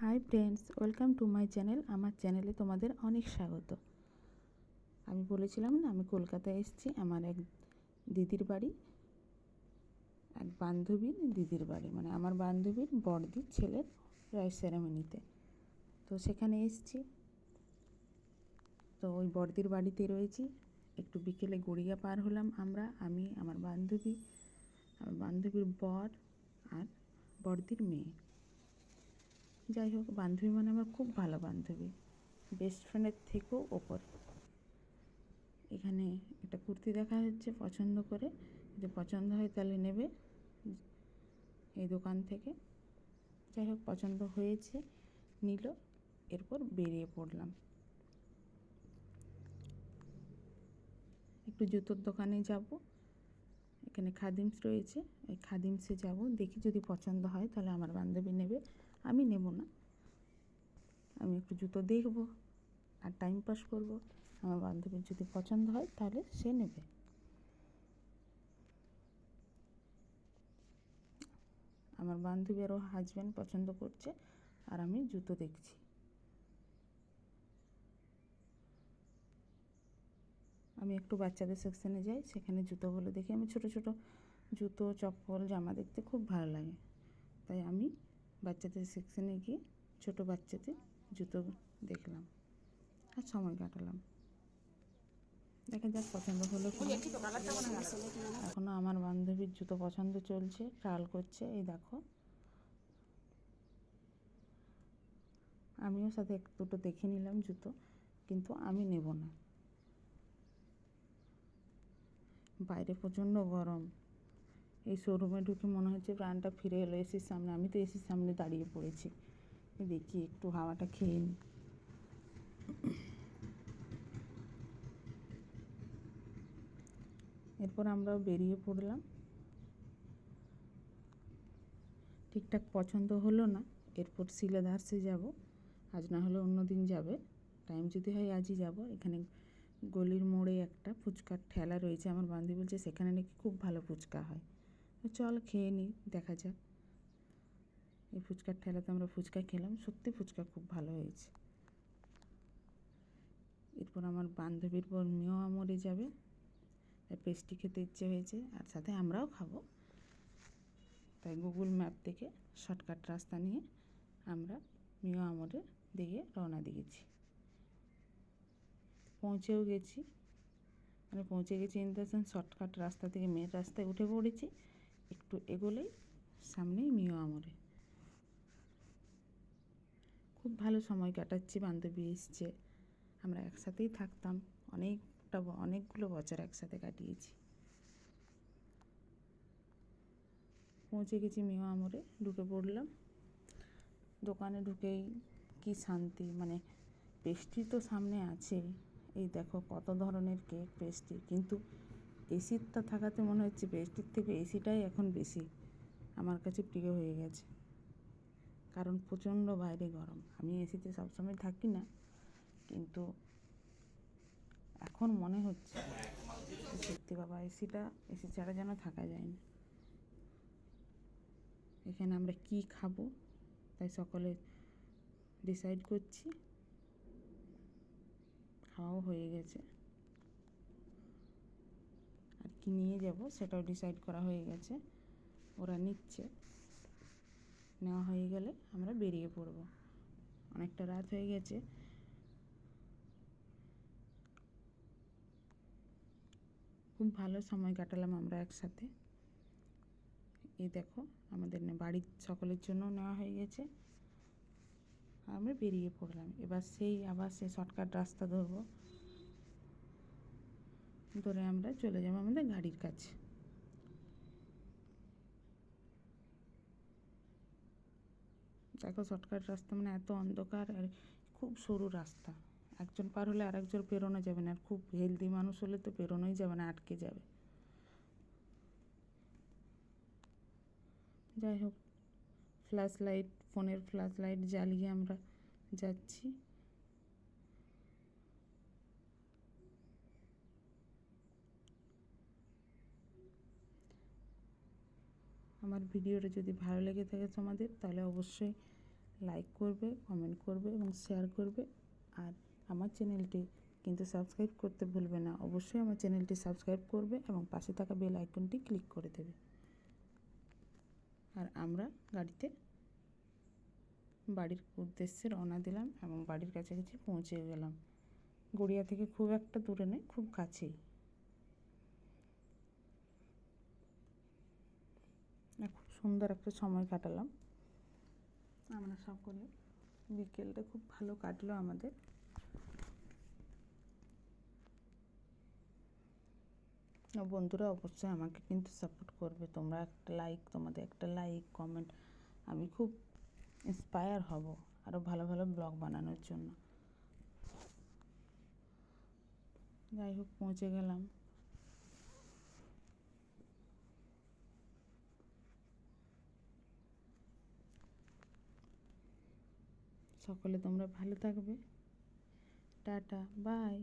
Hi friends, welcome to my channel. আমার চ্যানেলে তোমাদের অনেক স্বাগত। আমি বলেছিলাম না, আমি কলকাতায় এসেছি, আমার এক দিদির বাড়ি, এক বান্ধবীর দিদির বাড়ি মানে আমার বান্ধবীর বড়দির ছেলের রাইস সেরেমনিতে তো সেখানে এসেছি। তো ওই বড়দির বাড়িতে রয়েছি। একটু বিকেলে গড়িয়া পার হলাম আমরা, আমি, আমার বান্ধবী, আমার বান্ধবীর বর আর বড়দির মেয়ে। যাই হোক, বান্ধবী মানে আমার খুব ভালো বান্ধবী। বেস্ট ফ্রেন্ডের থেকেও ওপরে। এখানে একটা কুর্তি দেখা যাচ্ছে পছন্দ করে। যদি পছন্দ হয় তাহলে নেবে এই দোকান থেকে। যাই হোক, পছন্দ হয়েছে, নিল, এরপর বেরিয়ে পড়লাম। একটু জুতোর দোকানে যাব। এখানে খাদিমস রয়েছে, ওই খাদিমসে যাব। দেখি যদি পছন্দ হয় তাহলে আমার বান্ধবী নেবে। আমি নেব না। আমি একটু জুতো দেখব আর টাইম পাস করব। আমার বান্ধবীর যদি পছন্দ হয় তাহলে সে নেবে। আমার বান্ধবী আরও হাজব্যান্ড পছন্দ করছে আর আমি জুতো দেখছি। আমি একটু বাচ্চাদের সেকশনে যাই, সেখানে জুতোগুলো দেখি। আমি ছোট ছোট জুতো, চপ্পল, জামা দেখতে খুব ভালো লাগে। তাই আমি বাচ্চাদের সেকশনে গিয়ে ছোট বাচ্চাদের জুতো দেখলাম আর সময় কাটালাম। দেখা যাক পছন্দ হলো এখনও আমার বান্ধবীর জুতো পছন্দ চলছে ট্রায়াল করছে এই দেখো। আমিও সাথে এক দুটো দেখে নিলাম জুতো কিন্তু আমি নেব না। বাইরে প্রচণ্ড গরম। এই শোরুমে ঢুকে মনে হচ্ছে প্রাণটা ফিরে এলো এসির সামনে। আমি তো এসির সামনে দাঁড়িয়ে পড়েছি। দেখি একটু হাওয়াটা খেয়ে নিই এরপর আমরাও বেরিয়ে পড়লাম। ঠিকঠাক পছন্দ হলো না। এরপর সিলেদার্সে যাব। আজ না হলে অন্য দিন যাবে। টাইম যদি হয় আজই যাব। এখানে গলির মোড়ে একটা ফুচকার ঠেলা রয়েছে। আমার বান্ধবী বলছে, সেখানে নাকি খুব ভালো ফুচকা হয়। চল খেয়ে নিই দেখা যাক। এই ফুচকার ঠেলাতে আমরা ফুচকা খেলাম, সত্যি ফুচকা খুব ভালো হয়েছে। এরপর আমার বান্ধবীর পর মেয়েও মরে যাবে, তাই পেস্টি খেতে ইচ্ছে হয়েছে, আর সাথে আমরাও খাব। তাই গুগল ম্যাপ থেকে শর্টকাট রাস্তা নিয়ে আমরা মিও আমরের দিকে রওনা দিয়েছি। পৌঁছেও গেছি। মানে পৌঁছে গেছি ইন দ্য সেন্স শর্টকাট রাস্তা থেকে মেয়ের রাস্তায় উঠে পড়েছি। একটু এগোলেই সামনেই মিও আমরে। খুব ভালো সময় কাটাচ্ছি, বান্ধবী এসছে। আমরা একসাথেই থাকতাম, অনেকটা অনেকগুলো বছর একসাথে কাটিয়েছি। পৌঁছে গেছি মিও আমরে, ঢুকে পড়লাম। দোকানে ঢুকেই কি শান্তি মানে পেস্ট্রি তো সামনে আছে। এই দেখো কত ধরনের কেক পেস্ট্রি, কিন্তু এসিটা থাকাতে মনে হচ্ছে পেস্ট্রির থেকে এসিটাই এখন বেশি। আমার কাছে প্রিয় হয়ে গেছে। কারণ প্রচণ্ড বাইরে গরম। আমি এসিতে সবসময় থাকি না, কিন্তু এখন মনে হচ্ছে সত্যি বাবা, এসিটা, এসি ছাড়া যেন থাকা যায় না। এখানে আমরা কি খাব, তাই সকলে ডিসাইড করছি। খাওয়াও হয়ে গেছে। কি নিয়ে যাব সেটাও ডিসাইড করা হয়ে গেছে। ওরা নিচ্ছে। নেওয়া হয়ে গেলে আমরা বেরিয়ে পড়ব। অনেকটা রাত হয়ে গেছে। খুব ভালো সময় কাটালাম আমরা একসাথে। এই দেখো, আমাদের বাড়ির সকলের জন্য নেওয়া হয়ে গেছে। আমরা বেরিয়ে পড়লাম। এবার সেই আবার সেই শর্টকাট রাস্তা ধরবো। ধরে আমরা চলে যাব আমাদের গাড়ির কাছে। দেখো শর্টকাট রাস্তা মানে এত অন্ধকার আর খুব সরু রাস্তা। একজন পার হলে আরেকজন পেরোনো যাবে না, আর খুব হেলদি মানুষ হলে তো পেরোনোই যাবে না, আটকে যাবে। যাই হোক ফ্ল্যাশ লাইট ফোনের ফ্ল্যাশ লাইট জ্বালিয়ে আমরা যাচ্ছি। আমার ভিডিওটা যদি ভালো লেগে থাকে তোমাদের, তাহলে অবশ্যই লাইক করবে কমেন্ট করবে এবং শেয়ার করবে। আর আমার চ্যানেলটি কিন্তু সাবস্ক্রাইব করতে ভুলবে না। অবশ্যই আমার চ্যানেলটি সাবস্ক্রাইব করবে এবং পাশে থাকা বেল আইকনটি ক্লিক করে দেবে। আর আমরা গাড়িতে বাড়ির উদ্দেশ্যে রওনা দিলাম এবং বাড়ির কাছাকাছি পৌঁছে গেলাম। গড়িয়া থেকে খুব একটা দূরে নয়, খুব কাছেই আর খুব সুন্দর একটা সময় কাটালাম। আমরা সকলে বিকেলটা খুব ভালো কাটলো আমাদের। বন্ধুরা অবশ্যই আমাকে কিন্তু সাপোর্ট করবে। তোমরা একটা লাইক তোমাদের একটা লাইক কমেন্ট আমি খুব ইন্সপায়ার হব আরও ভালো ভালো ব্লগ বানানোর জন্য। যাই হোক, পৌঁছে গেলাম। সকলে তোমরা ভালো থাকবে। Tata bye.